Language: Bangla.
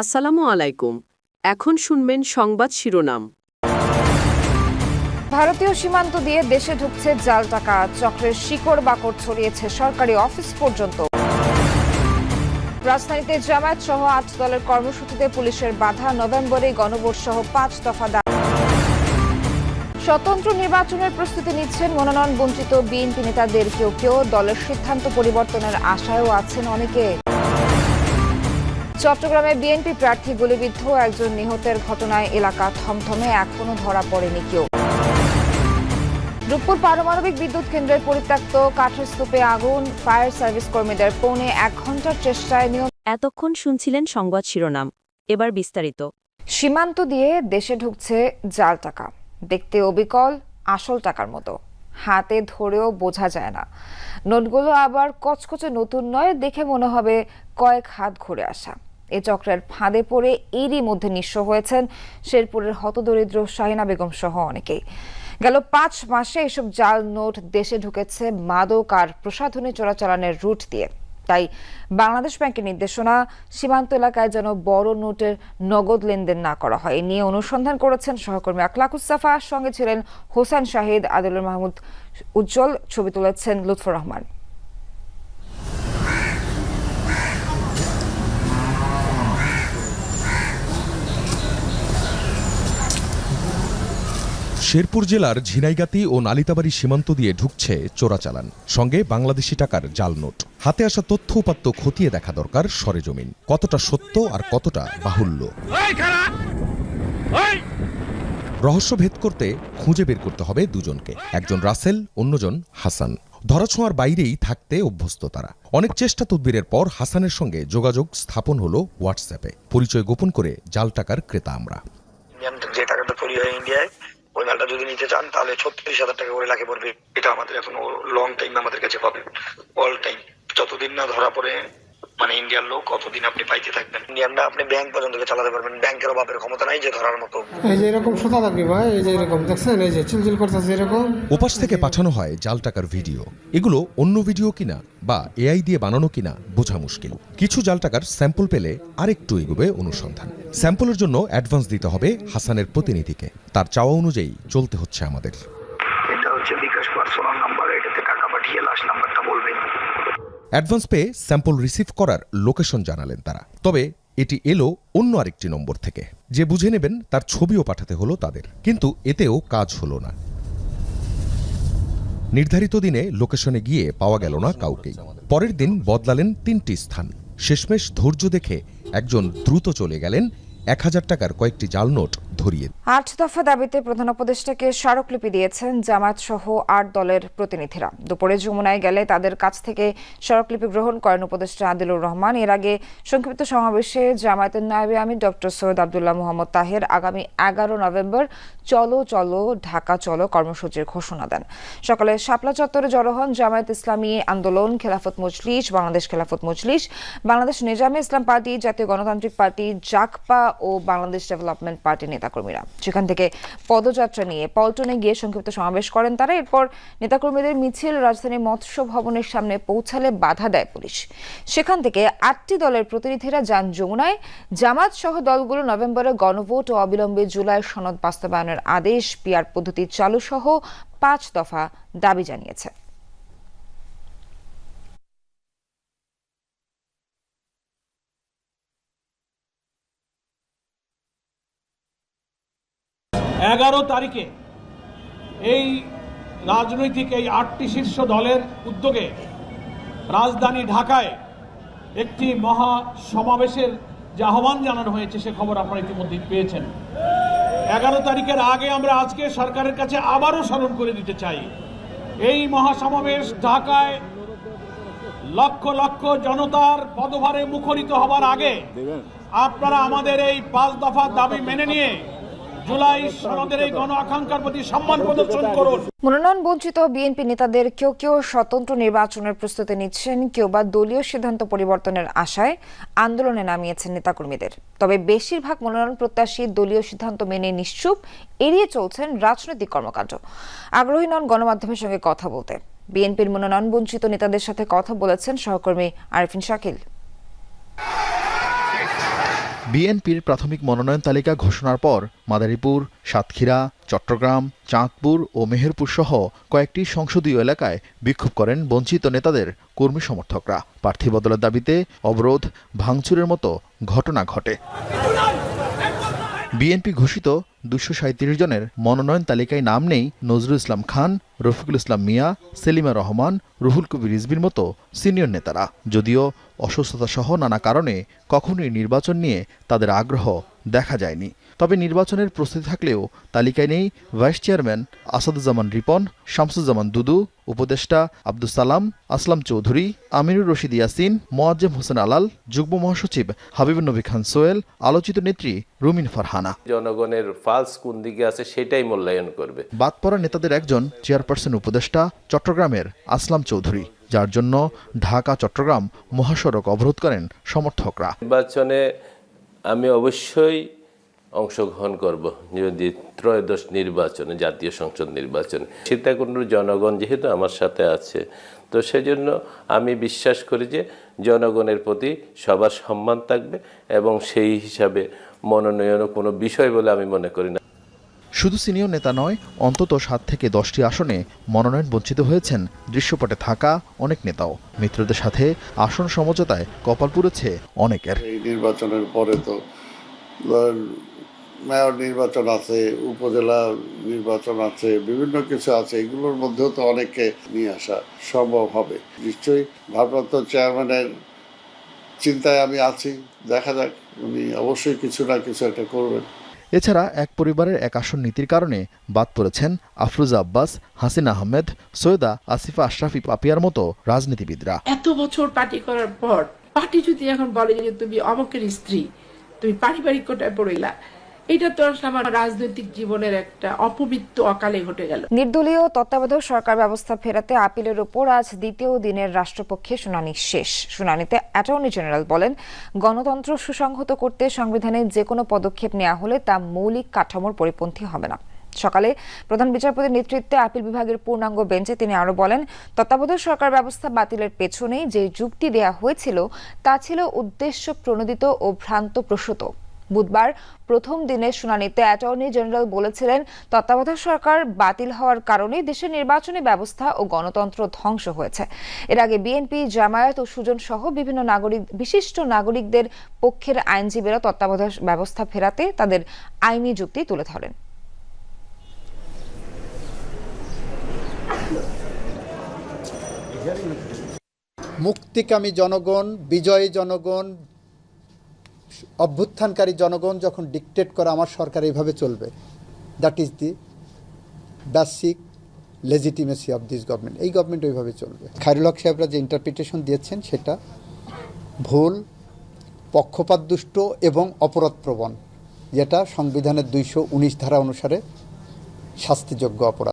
আসসালামু আলাইকুম। এখন শুনবেন সংবাদ শিরোনাম। ভারতীয় সীমান্ত দিয়ে দেশে ঢুকছে জাল টাকা, চক্রের শিকড় বাকড় ছড়িয়েছে সরকারি অফিস পর্যন্ত। রাজধানীতে জামায়াত সহ আট দলের কর্মসূচিতে পুলিশের বাধা, নভেম্বরে গণভোট সহ পাঁচ দফা দাবি। স্বতন্ত্র নির্বাচনের প্রস্তুতি নিচ্ছেন মনোনয়ন বঞ্চিত বিএনপি নেতাদের কেউ কেউ। দলের সিদ্ধান্ত পরিবর্তনের আশায়ও আছেন অনেকে। চট্টগ্রামে বিএনপি প্রার্থী গুলিবিদ্ধ একজন নিহতের ঘটনায় এলাকা থমথমে এখনও ধরা পড়েনি কেউ। রূপপুর পারমাণবিক বিদ্যুৎ কেন্দ্রের পরিত্যক্ত কাঠের স্তূপে আগুন ফায়ার সার্ভিস কর্মীদের পৌনে এক ঘণ্টার চেষ্টায় নিয়ন্ত্রণ এতক্ষণ শুনছিলেন সংবাদ শিরোনাম। এবার বিস্তারিত। সীমান্ত দিয়ে দেশে ঢুকছে জাল টাকা। দেখতে অবিকল আসল টাকার মতো। হাতে ধরেও বোঝা যায় না। নোটগুলো আবার কচকচে নতুন নয় দেখে মনে হবে কয়েক হাত ঘুরে আসা। এ চক্রের ফাঁদে পড়ে এরই মধ্যে নিঃস্ব হয়েছেন শেরপুরের হতদরিদ্র শাহিনা বেগম সহ অনেকেই। গেল পাঁচ মাসে এসব জাল নোট দেশে ঢুকেছে মাদক আর প্রসাধনী চোরাচালানের রুট দিয়ে। তাই বাংলাদেশ ব্যাংকের নির্দেশনা, সীমান্ত এলাকায় যেন বড় নোটের নগদ লেনদেন না করা হয় নিয়ে অনুসন্ধান করেছেন সহকর্মী আকলাকুসাফা সঙ্গে ছিলেন হোসেন শাহিদ, আদিলুর মাহমুদ উজ্জ্বল, ছবি তুলেছেন লুৎফর রহমান। শেরপুর জেলার ঝিনাইগাতি ও নালিতাবাড়ি সীমান্ত দিয়ে ঢুকছে চোরাচালান। সঙ্গে বাংলাদেশি টাকার জাল নোট। হাতে আসা তথ্য উপাত্ত খতিয়ে দেখা দরকার সরেজমিন কতটা সত্য আর কতটা বাহুল্য? রহস্য ভেদ করতে খুঁজে বের করতে হবে দুজনকে। একজন রাসেল অন্যজন হাসান। ধরাছোঁয়ার বাইরেই থাকতে অভ্যস্ত তারা। অনেক চেষ্টা তদবিরের পর হাসানের সঙ্গে যোগাযোগ স্থাপন হলো হোয়াটসঅ্যাপে। পরিচয় গোপন করে জাল টাকার ক্রেতা আমরা। যে টাকাটা তৈরি হয় ইন্ডিয়ায় ওই মালটা যদি নিতে চান, তাহলে ছত্রিশ হাজার টাকা করে লাগে পড়বে এটা আমাদের এখন লং টাইম আমাদের কাছে পাবে। অল টাইম যতদিন না ধরা পড়ে মানে ইন্ডিয়ার লোক কতদিন আপনি পাইতে থাকবেন? ইন্ডিয়ানরা আপনি ব্যাংক পর্যন্ত চালাতে পারবেন। ব্যাংকেরও বাপের ক্ষমতা নাই যে ধরার মতো। এই যে এরকম সুতা থাকবে ভাই এই যে এরকম দেখছেন? এই যে চিলচিল করতেছে এরকম। ওপাশ থেকে পাঠানো হয় জাল টাকার ভিডিও। এগুলো অন্য ভিডিও কিনা বা এআই দিয়ে বানানো কিনা বোঝা মুশকিল। কিছু জাল টাকার স্যাম্পল পেলে আরেকটু এগোবে অনুসন্ধান। স্যাম্পলের জন্য অ্যাডভান্স দিতে হবে হাসানের প্রতিনিধিকে। তার চাওয়া অনুযায়ী চলতে হচ্ছে আমাদের। অ্যাডভান্স পেয়ে স্যাম্পল রিসিভ করার লোকেশন জানালেন তারা। তবে এটি এলো অন্য আরেকটি নম্বর থেকে। যে বুঝে নেবেন তার ছবিও পাঠাতে হলো তাদের। কিন্তু এতেও কাজ হলো না। নির্ধারিত দিনে লোকেশনে গিয়ে পাওয়া গেল না কাউকেই পরের দিন বদলালেন তিনটি স্থান। শেষমেশ ধৈর্য দেখে একজন দ্রুত চলে গেলেন। এক হাজার টাকার কয়েকটি জাল নোট ধরিয়ে আট দফা দাবিতে প্রধান উপদেষ্টাকে স্মারকলিপি দিয়েছেন জামায়াত সহ আট দলের প্রতিনিধিরা। দুপুরে যমুনায় গেলে তাদের কাছ থেকে স্মারকলিপি গ্রহণ করেন উপদেষ্টা আদিলুর রহমান। এর আগে সংক্ষিপ্ত সমাবেশে জামায়াতের নায়েবে আমির ডক্টর সৈয়দ আবদুল্লাহ মোহাম্মদ তাহের আগামী এগারো নভেম্বর চলো চলো ঢাকা চলো কর্মসূচির ঘোষণা দেন। সকালে শাপলা চত্বরে জড়ো হন জামায়াত ইসলামী আন্দোলন, খেলাফত মজলিস, বাংলাদেশ খেলাফত মজলিস, বাংলাদেশ নিজামে ইসলাম পার্টি, জাতীয় গণতান্ত্রিক পার্টি জাকপা ও বাংলাদেশ ডেভেলপমেন্ট পার্টি নেতাকর্মীরা। সেখান থেকে পদযাত্রা নিয়ে পল্টনে গিয়ে সংক্ষিপ্ত সমাবেশ করেন তারা। এরপর নেতাকর্মীদের মিছিল রাজধানীর মৎস্য ভবনের সামনে পৌঁছালে বাধা দেয় পুলিশ। সেখান থেকে আটটি দলের প্রতিনিধিরা যান যমুনায়। জামাত সহ দলগুলো নভেম্বরে গণভোট ও অবিলম্বে জুলাই সনদ বাস্তবায়নের আদেশ পিয়ার পদ্ধতি চালু সহ পাঁচ দফা দাবি জানিয়েছে। এগারো তারিখে এই রাজনৈতিক এই আটটি শীর্ষ দলের উদ্যোগে রাজধানী ঢাকায় একটি মহা সমাবেশের যে আহ্বান জানানো হয়েছে সে খবর আপনারা ইতিমধ্যে পেয়েছেন। এগারো তারিখের আগে আমরা আজকে সরকারের কাছে আবারও স্মরণ করে দিতে চাই। এই মহাসমাবেশ ঢাকায় লক্ষ লক্ষ জনতার পদভারে মুখরিত হবার আগে আপনারা আমাদের এই পাঁচ দফা দাবি মেনে নিয়ে জুলাই সনদের এই গণ আকাঙ্ক্ষার প্রতি সম্মান প্রদর্শন করুন। মনোনয়ন বঞ্চিত বিএনপি নেতাদের কেউ কেউ স্বতন্ত্র নির্বাচনের প্রস্তুতি নিচ্ছেন, কেউ বা দলীয় সিদ্ধান্ত পরিবর্তনের আশায় আন্দোলনে নামিয়েছেন নেতাকর্মীদের। তবে বেশিরভাগ মনোনয়ন প্রত্যাশী দলীয় সিদ্ধান্ত মেনে নিশ্চুপ এড়িয়ে চলছেন রাজনৈতিক কর্মকাণ্ড। আগ্রহী নন গণমাধ্যমের সঙ্গে কথা বলতে। বিএনপির মনোনয়ন বঞ্চিত নেতাদের সাথে কথা বলেছেন সহকর্মী আরিফিন শাকিল। বিএনপির প্রাথমিক মনোনয়ন তালিকা ঘোষণার পর মাদারীপুর, সাতক্ষীরা, চট্টগ্রাম, চাঁদপুর ও মেহেরপুর সহ কয়েকটি সংসদীয় এলাকায় বিক্ষোভ করেন বঞ্চিত নেতাদের কর্মী সমর্থকরা। প্রার্থী বদলের দাবিতে অবরোধ, ভাঙচুরের মতো ঘটনা ঘটে। বিএনপি ঘোষিত দুশো সাঁত্রিশ জনের মনোনয়ন তালিকায় নাম নেই নজরুল ইসলাম খান, রফিকুল ইসলাম মিয়া, সেলিমা রহমান, রুহুল কবির রিজবির মতো সিনিয়র নেতারা। যদিও অসুস্থতা সহ নানা কারণে কখনোই নির্বাচন নিয়ে তাদের আগ্রহ দেখা যায়নি। তবে নির্বাচনের প্রস্তুতি থাকলেও তালিকায় নেই ভাইস চেয়ারম্যান আসাদুজ্জামান রিপন শামসুজ্জামান দুদু উপদেষ্টা আব্দুল সালাম আসলাম চৌধুরী আমিনুর রশিদ ইয়াসিন মোয়াজ্জেম হোসেন আলাল যুগ্ম মহাসচিব হাবিবুল নবী খান সোয়েল আলোচিত নেত্রী রুমিন ফারহানা। জনগণের ফালস কোন দিকে আছে সেটাই মূল্যায়ন করবে। বাদ পড়া নেতাদের একজন চেয়ারপারসন উপদেষ্টা চট্টগ্রামের আসলাম চৌধুরী যার জন্য ঢাকা চট্টগ্রাম মহাসড়ক অবরোধ করেন সমর্থকরা। নির্বাচনে আমি অবশ্যই অংশগ্রহণ করব। যদি ত্রয়োদশ নির্বাচনে জাতীয় সংসদ নির্বাচনে সীতাকুণ্ডুর জনগণ যেহেতু আমার সাথে আছে তো সেজন্য আমি বিশ্বাস করি যে জনগণের প্রতি সবার সম্মান থাকবে এবং সেই হিসাবে মনোনয়নও কোনো বিষয় বলে আমি মনে করি না। শুধু সিনিয়র নেতা নয় অন্তত সাত থেকে দশটি আসনে মনোনয়ন বঞ্চিত হয়েছেন। দৃশ্যপটে থাকা অনেক নেতাও। মিত্রদের সাথে আসন সমঝোতায় কপাল পুড়েছে অনেকের। এই নির্বাচনের পরে তো মেয়র নির্বাচন আছে উপজেলা নির্বাচন আছে বিভিন্ন কিছু আছে এগুলোর মধ্যেও তো অনেককে নিয়ে আসা সম্ভব হবে। নিশ্চয়ই ভারপ্রাপ্ত চেয়ারম্যানের চিন্তায় আমি আছি দেখা যাক উনি অবশ্যই কিছু না কিছু একটা করবেন। এছাড়া এক পরিবারের এক আসন নীতির কারণে বাদ পড়েছেন আফরুজা আব্বাস হাসিন আহমেদ সৈয়দা আসিফা আশরাফি পাপিয়ার মতো রাজনীতিবিদরা। এত বছর পার্টি করার পর পার্টি যদি এখন বলে যে তুমি অমকের স্ত্রী তুমি পারিবারিক কোটায় গেলা এটা তো আমার রাজনৈতিক জীবনের একটা অপবিত্র অকালে ঘটে গেল। নির্দলীয় তত্ত্বাবধায়ক সরকার ব্যবস্থা ফেরাতে আপিলের উপর আজ দ্বিতীয় দিনের রাষ্ট্রপক্ষে শুনানি শেষ। শুনানিতে অ্যাটর্নি জেনারেল বলেন, গণতন্ত্র সুসংহত করতে সংবিধানে যে কোনো পদক্ষেপ নেওয়া হলে তা মৌলিক কাঠামোর পরিপন্থী হবে না। সকালে প্রধান বিচারপতির নেতৃত্বে আপিল বিভাগের পূর্ণাঙ্গ বেঞ্চে তিনি আরও বলেন, তত্ত্বাবধায়ক সরকার ব্যবস্থা বাতিলের পেছনে যে যুক্তি দেয়া হয়েছিল, তা ছিল উদ্দেশ্য প্রণোদিত ও ভ্রান্ত প্রসূত। বুধবার প্রথম দিনের শুনানিতে অ্যাটর্নি জেনারেল বলেছিলেন, তত্ত্বাবধায়ক সরকার বাতিল হওয়ার কারণে দেশের নির্বাচনী ব্যবস্থা ও গণতন্ত্র ধ্বংস হয়েছে। এর আগে বিএনপি, জামায়াত ও সুজন সহ বিভিন্ন নাগরিক, বিশিষ্ট নাগরিকদের পক্ষের আইনজীবীরা তত্ত্বাবধায়ক ব্যবস্থা ফেরাতে তাদের আইনি যুক্তি তুলে ধরেন। মুক্তিকামী জনগণ, বিজয়ী জনগণ, অভ্যুত্থানকারী জনগণ যখন ডিকটেট করে, আমার সরকার এইভাবে চলবে। That is the basic legitimacy of this government এই গভর্নমেন্ট ওইভাবে চলবে। খায়রুল হক সাহেবরা যে ইন্টারপ্রিটেশন দিয়েছেন, সেটা ভুল পক্ষপাতদুষ্ট এবং অপরাধপ্রবণ, যেটা সংবিধানের দুইশো উনিশ ধারা অনুসারে শাস্তিযোগ্য অপরাধ।